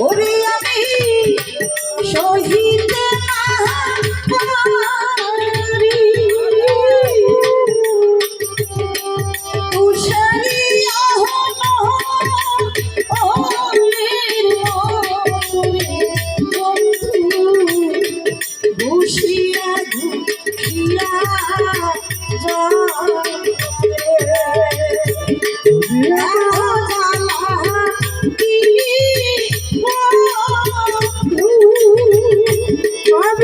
ওরে আমি সহিতে আমি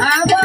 ¡Vamos!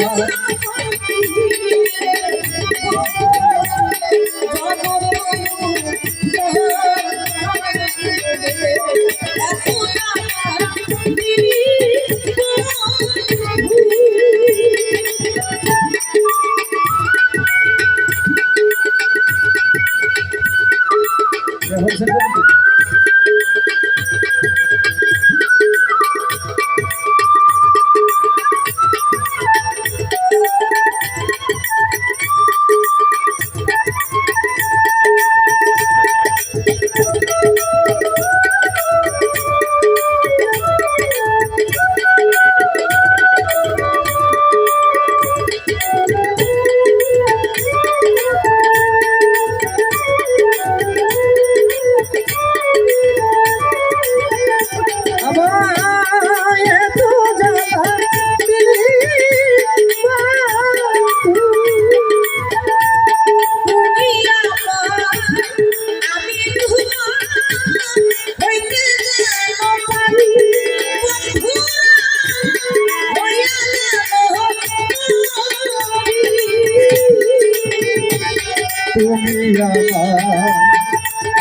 কথা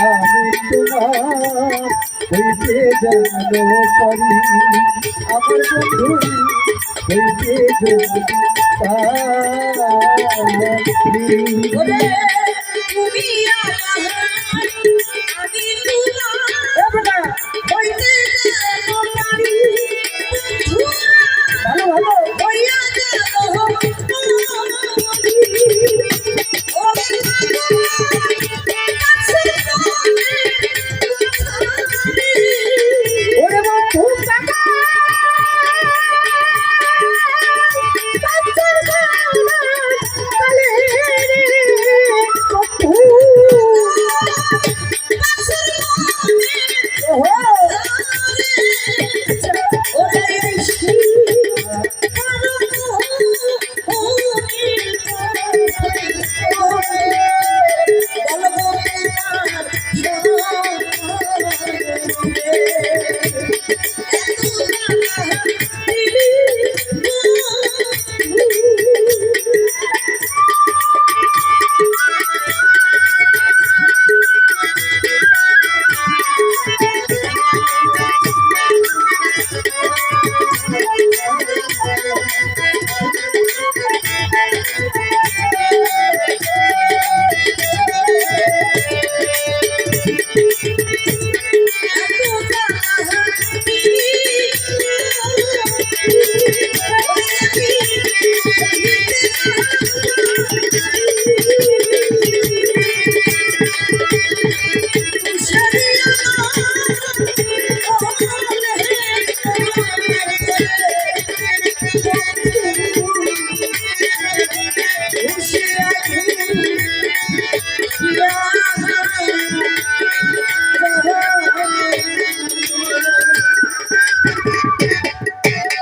আমি তোমার হইতে জানো পারি আমার বন্ধু হইতে জানো পারি তুমি আমার